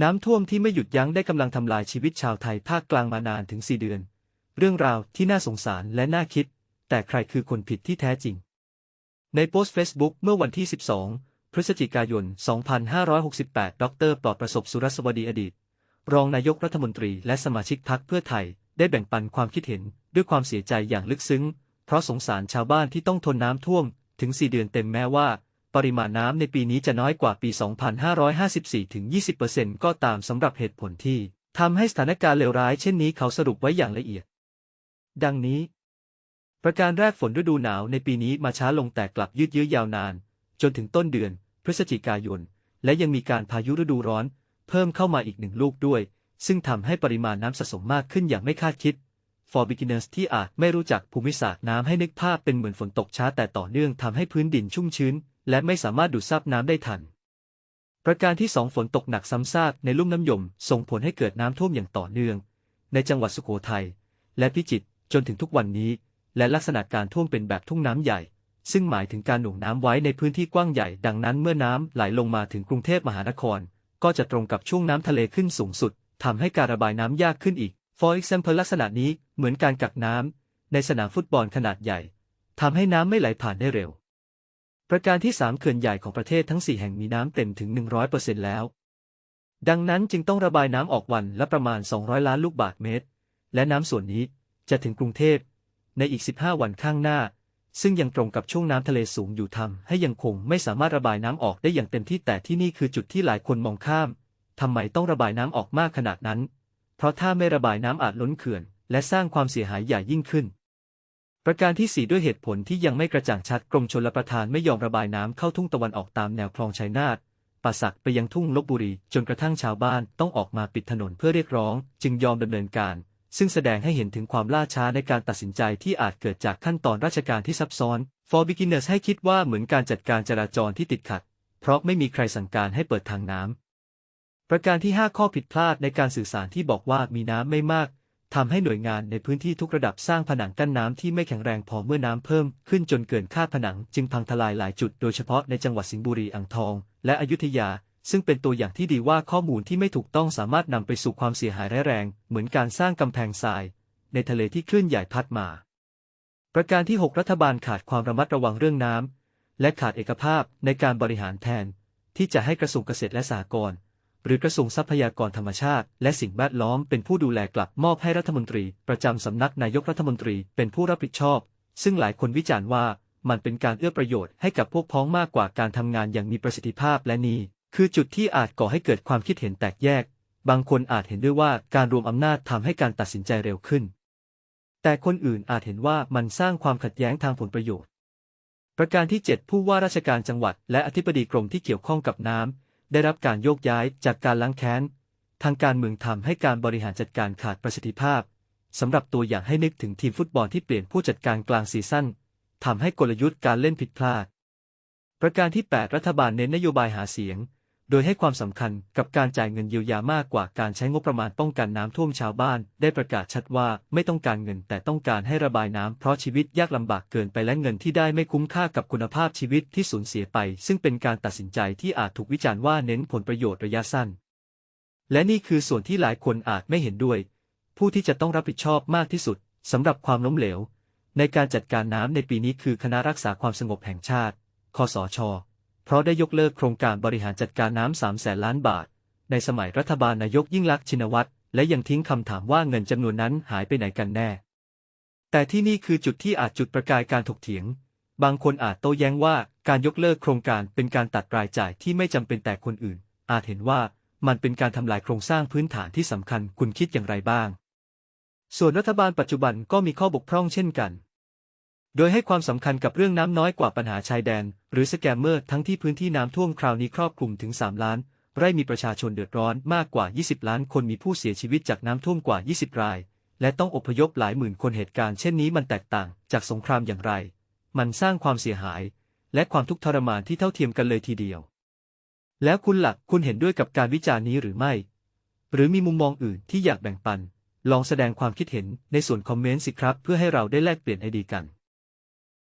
น้ำท่วมที่ไม่หยุดยั้งได้กำลังทำลายชีวิตชาวไทยภาคกลางมานานถึง4เดือน เรื่องราวที่น่าสงสารและน่าคิด แต่ใครคือคนผิดที่แท้จริง ในโพสต์ Facebook เมื่อวันที่ 12 พฤศจิกายน 2568 ดร ปลอดประสบสุรสวดีอดีต รองนายกรัฐมนตรีและสมาชิกพรรคเพื่อไทย ได้แบ่งปันความคิดเห็นด้วยความเสียใจอย่างลึกซึ้ง เพราะสงสารชาวบ้านที่ต้องทนน้ำท่วมถึง4เดือนเต็มแม้ว่า ปริมาณน้ำในปีนี้จะน้อยกว่าปี 2554 ถึง 20%ก็ตามสำหรับเหตุผลที่ทำให้สถานการณ์เลวร้ายเช่นนี้เขาสรุปไว้อย่างละเอียด ดังนี้ ประการแรกฝนฤดูหนาวในปีนี้มาช้าลงแต่กลับยืดเยื้อยาวนาน จนถึงต้นเดือน พฤศจิกายน และยังมีการพายุฤดูร้อน เพิ่มเข้ามาอีกหนึ่งลูกด้วย ซึ่งทำให้ปริมาณน้ำสะสมมากขึ้นอย่างไม่คาดคิด For beginners ที่อาจไม่รู้จักภูมิศาสตร์น้ำให้นึกภาพเป็นเหมือนฝนตกช้าแต่ต่อเนื่องทำให้พื้นดินชุ่มชื้น และไม่สามารถดูดซับน้ำได้ทัน ประการที่สองฝนตกหนักซ้ำซากในลุ่มน้ำยม ส่งผลให้เกิดน้ำท่วมอย่างต่อเนื่อง ในจังหวัดสุโขทัยและพิจิตรจนถึงทุกวันนี้ และลักษณะการท่วมเป็นแบบทุ่งน้ำใหญ่ ซึ่งหมายถึงการหน่วงน้ำไว้ในพื้นที่กว้างใหญ่ ดังนั้นเมื่อน้ำไหลลงมาถึงกรุงเทพมหานคร ก็จะตรงกับช่วงน้ำทะเลขึ้นสูงสุดทำให้การระบายน้ำยากขึ้นอีก For example ลักษณะนี้เหมือนการกักน้ำในสนามฟุตบอลขนาดใหญ่ทำให้น้ำไม่ไหลผ่านได้เร็ว ประการที่ 3 เขื่อนใหญ่ของประเทศทั้ง 4 แห่งมีน้ำเต็มถึง 100%แล้ว ดังนั้นจึงต้องระบายน้ำออกวันละประมาณ 200 ล้านลูกบาศก์เมตร และน้ำส่วนนี้จะถึงกรุงเทพในอีก 15 วันข้างหน้า ซึ่งยังตรงกับช่วงน้ำทะเลสูงอยู่ทำให้ยังคงไม่สามารถระบายน้ำออกได้อย่างเต็มที่แต่ที่นี่คือจุดที่หลายคนมองข้ามทำไมต้องระบายน้ำออกมากขนาดนั้น เพราะถ้าไม่ระบายน้ำอาจล้นเขื่อน และสร้างความเสียหายใหญ่ยิ่งขึ้น ประการที่ 4 ด้วยเหตุผลที่ยังไม่กระจ่างชัดกรมชลประทานไม่ยอมระบายน้ำเข้าทุ่งตะวันออกตามแนวคลองชัยนาทป่าสักไปยังทุ่งลบบุรี จนกระทั่งชาวบ้านต้องออกมาปิดถนนเพื่อเรียกร้อง จึงยอมดำเนินการ ซึ่งแสดงให้เห็นถึงความล่าช้าในการตัดสินใจที่อาจเกิดจากขั้นตอนราชการที่ซับซ้อน For beginners ให้คิดว่าเหมือนการจัดการจราจรที่ติดขัด เพราะไม่มีใครสั่งการให้เปิดทางน้ำประการที่ 5 ข้อผิดพลาดในการสื่อสารที่บอกว่ามีน้ำไม่มาก ทำให้หน่วยงานในพื้นที่ทุกระดับสร้างผนังกั้นน้ำที่ไม่แข็งแรงพอเมื่อน้ำเพิ่มขึ้นจนเกินคาดผนังจึงพังทลายหลายจุดโดยเฉพาะในจังหวัดสิงห์บุรีอ่างทอง และอยุธยา ซึ่งเป็นตัวอย่างที่ดีว่าข้อมูลที่ไม่ถูกต้องสามารถนำไปสู่ความเสียหายร้ายแรง เหมือนการสร้างกำแพงทราย ในทะเลที่คลื่นใหญ่พัดมา ประการที่ 6 รัฐบาลขาดความระมัดระวังเรื่องน้ำและขาดเอกภาพในการบริหารแทน ที่จะให้กระทรวงเกษตรและสหกรณ์ หรือกระทรวงทรัพยากรธรรมชาติ และสิ่งแวดล้อมเป็นผู้ดูแลกลับมอบให้รัฐมนตรี ประจำสำนักนายกรัฐมนตรีเป็นผู้รับผิดชอบ ซึ่งหลายคนวิจารณ์ว่ามันเป็นการเอื้อประโยชน์ให้กับพวกพ้องมากกว่าการทำงานอย่างมีประสิทธิภาพและนี่คือจุดที่อาจก่อให้เกิดความคิดเห็นแตกแยก บางคนอาจเห็นด้วยว่าการรวมอำนาจทำให้การตัดสินใจเร็วขึ้น แต่คนอื่นอาจเห็นว่ามันสร้างความขัดแย้งทางผลประโยชน์ ประการที่ 7 ผู้ว่าราชการจังหวัด และอธิบดีกรมที่เกี่ยวข้องกับน้ำ ได้รับการโยกย้ายจากการล้างแค้น ทางการเมืองทำให้การบริหารจัดการขาดประสิทธิภาพ สำหรับตัวอย่างให้นึกถึงทีมฟุตบอลที่เปลี่ยนผู้จัดการกลางซีซั่นทำให้กลยุทธ์การเล่นผิดพลาด ประการที่ 8 รัฐบาลเน้นนโยบายหาเสียง โดยให้ความสำคัญกับการจ่ายเงินเยียวยามากกว่าการใช้งบประมาณป้องกันน้ำท่วมชาวบ้าน ได้ประกาศชัดว่าไม่ต้องการเงินแต่ต้องการให้ระบายน้ำเพราะชีวิตยากลำบากเกินไปและเงินที่ได้ไม่คุ้มค่ากับคุณภาพชีวิตที่สูญเสียไป ซึ่งเป็นการตัดสินใจที่อาจถูกวิจารณ์ว่าเน้นผลประโยชน์ระยะสั้น และนี่คือส่วนที่หลายคนอาจไม่เห็นด้วย ผู้ที่จะต้องรับผิดชอบมากที่สุดสำหรับความล้มเหลว ในการจัดการน้ำในปีนี้คือคณะรักษาความสงบแห่งชาติ คสช เพราะได้ยกเลิกโครงการบริหารจัดการน้ำสามแสนล้านบาท ในสมัยรัฐบาลนายกยิ่งลักษณ์ชินวัตรและยังทิ้งคำถามว่าเงินจำนวนนั้นหายไปไหนกันแน่ แต่ที่นี่คือจุดที่อาจจุดประกายการถกเถียง บางคนอาจโต้แย้งว่าการยกเลิกโครงการเป็นการตัดรายจ่ายที่ไม่จำเป็นแต่คนอื่น อาจเห็นว่ามันเป็นการทำลายโครงสร้างพื้นฐานที่สำคัญคุณคิดอย่างไรบ้าง ส่วนรัฐบาลปัจจุบันก็มีข้อบกพร่องเช่นกัน โดยให้ความสำคัญกับเรื่องน้ำน้อยกว่าปัญหาชายแดน หรือสแกมเมอร์ทั้งที่พื้นที่น้ำท่วมคราวนี้ครอบคลุมถึง 3 ล้าน ไร่มีประชาชนเดือดร้อนมากกว่า 20 ล้านคนมีผู้เสียชีวิตจากน้ำท่วมกว่า 20 ราย และต้องอพยพหลายหมื่นคนเหตุการณ์เช่นนี้มันแตกต่างจากสงครามอย่างไร มันสร้างความเสียหาย และความทุกข์ทรมานที่เท่าเทียมกันเลยทีเดียว แล้วคุณหลักคุณเห็นด้วยกับการวิจารณ์นี้หรือไม่ หรือมีมุมมองอื่นที่อยากแบ่งปัน ลองแสดงความคิดเห็นในส่วนคอมเมนต์สิครับ เพื่อให้เราได้แลกเปลี่ยนไอเดียกัน